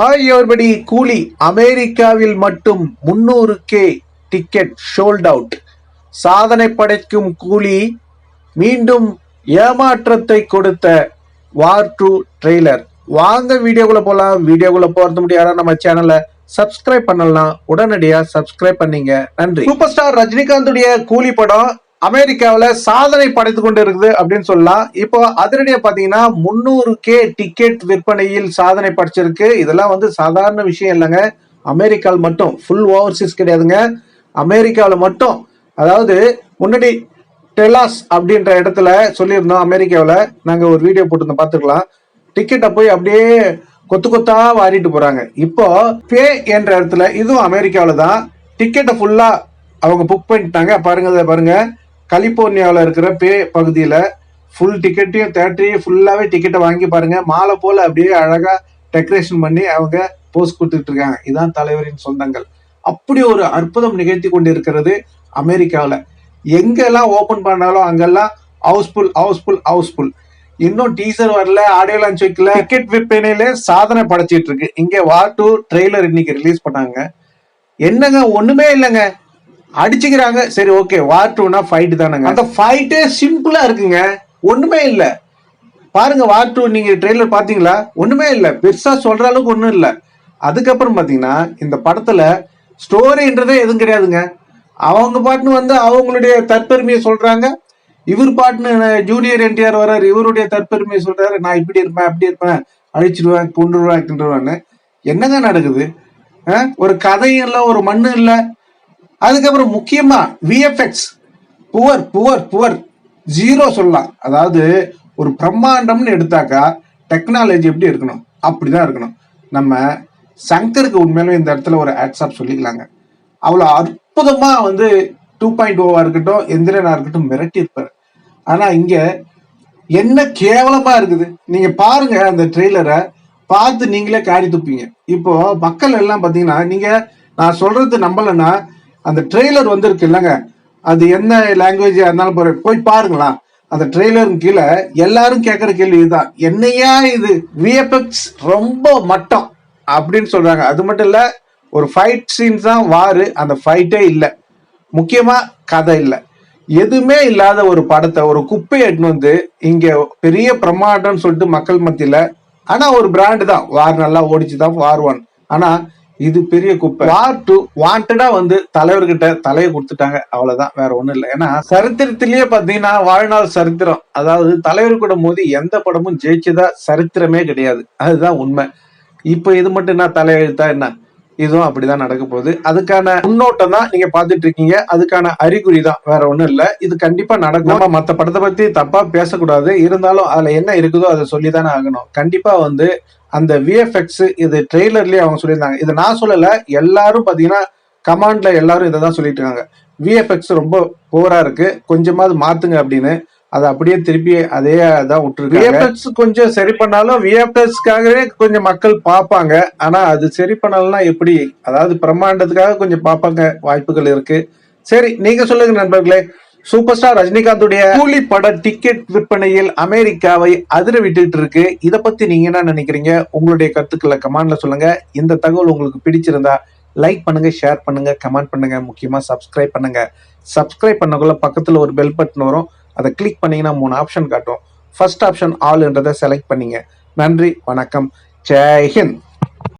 Hi everybody கூலி அமெரிக்காவில் மட்டும் முன்னூறு கே டிக்கெட் ஷோல்ட் அவுட். சாதனை படைக்கும் கூலி மீண்டும் ஏமாற்றத்தை கொடுத்த வார் டூ ட்ரெய்லர் வாங்க வீடியோக்குள்ள போகலாம் வீடியோக்குள்ள போறது முடியாத நம்ம சேனலை சப்ஸ்கிரைப் பண்ணலாம் உடனடியாக சப்ஸ்கிரைப் பண்ணீங்க. நன்றி. சூப்பர் ஸ்டார் ரஜினிகாந்துடைய கூலி படம் அமெரிக்காவில் சாதனை படைத்து கொண்டு இருக்குது அப்படின்னு சொல்லலாம். இப்போ அதிரடியாக பார்த்தீங்கன்னா முந்நூறு கே டிக்கெட் விற்பனையில் சாதனை படைச்சிருக்கு. இதெல்லாம் வந்து சாதாரண விஷயம் இல்லைங்க. அமெரிக்காவில் மட்டும் ஃபுல் ஓவர்சீஸ் கிடையாதுங்க. அமெரிக்காவில் மட்டும் அதாவது முன்னாடி டெலாஸ் அப்படின்ற இடத்துல சொல்லியிருந்தோம் அமெரிக்காவில். நாங்கள் ஒரு வீடியோ போட்டிருந்தோம் பார்த்துக்கலாம். டிக்கெட்டை போய் அப்படியே கொத்து கொத்தா வாரிட்டு போகிறாங்க இப்போ பே என்ற இடத்துல இதுவும் அமெரிக்காவில் தான். டிக்கெட்டை ஃபுல்லாக அவங்க புக் பண்ணிட்டாங்க. பாருங்க பாருங்கள் கலிபோர்னியாவில் இருக்கிற பே பகுதியில் ஃபுல் டிக்கெட்டையும் தேட்டரையும் ஃபுல்லாகவே டிக்கெட்டை வாங்கி பாருங்க. மாலை போல் அப்படியே அழகாக டெக்கரேஷன் பண்ணி அவங்க போஸ்ட் கொடுத்துட்டு இருக்காங்க. இதுதான் தலைவரின் சொந்தங்கள். அப்படி ஒரு அற்புதம் நிகழ்த்தி கொண்டிருக்கிறது அமெரிக்காவில். எங்கெல்லாம் ஓப்பன் பண்ணாலும் அங்கெல்லாம் ஹவுஸ்ஃபுல் ஹவுஸ்ஃபுல் ஹவுஸ்ஃபுல் இன்னும் டீசர் வரல ஆடியோ லான்ச் வைக்கல. டிக்கெட் விற்பனையிலே சாதனை படைச்சிட்டு இருக்கு. இங்கே வார் டூ ட்ரெய்லர் இன்னைக்கு ரிலீஸ் பண்ணாங்க. என்னங்க ஒண்ணுமே இல்லைங்க. அடிச்சுக்கிறாங்க. சரி ஓகே வார் டூனா ஃபைட் தானங்க. அந்த ஃபைட்டே சிம்பிளா இருக்குங்க. ஒண்ணுமே இல்ல. பாருங்க வார் டூ நீங்க ட்ரெய்லர் பாத்தீங்களா ஒண்ணுமே இல்ல. பெருசா சொல்ற அளவுக்கு ஒண்ணும் இல்ல. அதுக்கப்புறம் பாத்தீங்கன்னா இந்த படத்துல ஸ்டோரின்றதே எதுவும் கிடையாதுங்க. அவங்க பாட்டுன்னு வந்து அவங்களுடைய தற்பெருமையை சொல்றாங்க. இவர் பாட்டுன்னு ஜூனியர் என்டிஆர் வர்றாரு. இவருடைய தற்பெருமையை சொல்றாரு. நான் இப்படி இருப்பேன் அப்படி இருப்பேன். அழிச்சிடுவேன் கொண்டுருவேன் கிண்டுருவேன்னு என்னங்க நடக்குது? ஒரு கதையும் இல்லை ஒரு மண்ணும் இல்லை. அதுக்கப்புறம் முக்கியமா VFX poor poor poor zero சொல்லலாம். அதாவது ஒரு பிரம்மாண்டம்னு எடுத்தாக்கா டெக்னாலஜி எப்படி இருக்கணும்? அப்படிதான் இருக்கணும். நம்ம சங்கருக்கு உண்மையிலும் இந்த இடத்துல ஒரு ஆட்ஸ்ஆப் சொல்லிக்கலாங்க. அவ்வளோ அற்புதமா வந்து டூ பாயிண்ட் ஓவா இருக்கட்டும் எந்திரனா இருக்கட்டும் மிரட்டி இருப்பார் ஆனா இங்க என்ன கேவலமா இருக்குது? நீங்க பாருங்க அந்த ட்ரெய்லரை பார்த்து நீங்களே காடி துப்பீங்க. இப்போ மக்கள் எல்லாம் பாத்தீங்கன்னா நீங்க நான் சொல்றது நம்பலன்னா அந்த ட்ரெய்லர் வந்திருக்கு இல்லைங்க. அது என்ன லாங்குவேஜா இருந்தாலும் போற போய் பாருங்களா அந்த ட்ரெய்லருக்கு கீழே எல்லாரும் கேட்குற கேள்வி இதுதான். என்னையா இது? விஎஃப்எக்ஸ் ரொம்ப மட்டம் அப்படின்னு சொல்றாங்க. அது மட்டும் இல்ல ஒரு ஃபைட் சீன்ஸ் தான் வாரு. அந்த ஃபைட்டே இல்லை. முக்கியமா கதை இல்லை. எதுவுமே இல்லாத ஒரு படத்தை ஒரு குப்பையை எடுத்துன்னு வந்து இங்க பெரிய பிரமாண்டம்னு சொல்லிட்டு மக்கள் மத்தியில ஆனா ஒரு பிராண்டு தான். வார் நல்லா ஓடிச்சு தான் வார் ஒன். ஆனா இது பெரிய குப்பை. வார் டூ வாண்டடா வந்து தலைவர்கிட்ட தலையை கொடுத்துட்டாங்க. அவ்வளவுதான். வேற ஒண்ணும் இல்லை. ஏன்னா சரித்திரத்திலேயே பாத்தீங்கன்னா வாழ்நாள் சரித்திரம். அதாவது தலைவர் கூட மோதி எந்த படமும் ஜெயிச்சதா சரித்திரமே கிடையாது. அதுதான் உண்மை. இப்ப இது மட்டும் என்ன? தலையெழுத்தா என்ன? இதுவும் அப்படிதான் நடக்க போகுது. அதுக்கான முன்னோட்டம் தான் நீங்க பாத்துட்டு இருக்கீங்க. அதுக்கான அறிகுறி தான். வேற ஒண்ணும் இல்ல. இது கண்டிப்பா நடக்கும். நம்ம மத்த படத்தை பத்தி தப்பா பேசக்கூடாது. இருந்தாலும் அதுல என்ன இருக்குதோ அதை சொல்லிதானே ஆகணும். கண்டிப்பா வந்து அந்த விஎஃப்எக்ஸ் இது ட்ரெய்லர்லயே அவங்க சொல்லியிருந்தாங்க. இது நான் சொல்லல எல்லாரும் பாத்தீங்கன்னா கமாண்ட்ல எல்லாரும் இதை தான் சொல்லிட்டு இருக்காங்க. விஎஃப்எக்ஸ் ரொம்ப போரா இருக்கு. கொஞ்சமாவது மாத்துங்க அப்படின்னு. அதை அப்படியே திருப்பி அதே தான் விட்டுருக்கு விஎஃப்எக்ஸ் கொஞ்சம் சரி பண்ணாலும் விஎஃப்எக்ஸ்க்காகவே கொஞ்சம் மக்கள் பார்ப்பாங்க. ஆனா அது சரி பண்ணலாம் எப்படி? அதாவது பிரம்மாண்டத்துக்காக கொஞ்சம் பார்ப்பாங்க வாய்ப்புகள் இருக்கு. சரி நீங்க சொல்லுங்க நண்பர்களே. சூப்பர் ஸ்டார் ரஜினிகாந்துடைய கூலி பட டிக்கெட் விற்பனையில் அமெரிக்காவை அதிர விட்டுட்டு இருக்கு. இத பத்தி நீங்க என்ன நினைக்கிறீங்க? உங்களுடைய கருத்துக்களை கமெண்ட்ல சொல்லுங்க. இந்த தகவல் உங்களுக்கு பிடிச்சிருந்தா லைக் பண்ணுங்க ஷேர் பண்ணுங்க கமெண்ட் பண்ணுங்க. முக்கியமா சப்ஸ்கிரைப் பண்ணுங்க. சப்ஸ்கிரைப் பண்ணக்குள்ள பக்கத்துல ஒரு பெல் பட்டன் வரும். அதை கிளிக் பண்ணீங்கன்னா மூணு ஆப்ஷன் காட்டும். ஃபர்ஸ்ட் ஆப்ஷன் ஆல்ன்றதை செலக்ட் பண்ணீங்க. நன்றி வணக்கம். ஜெய்ஹிந்த்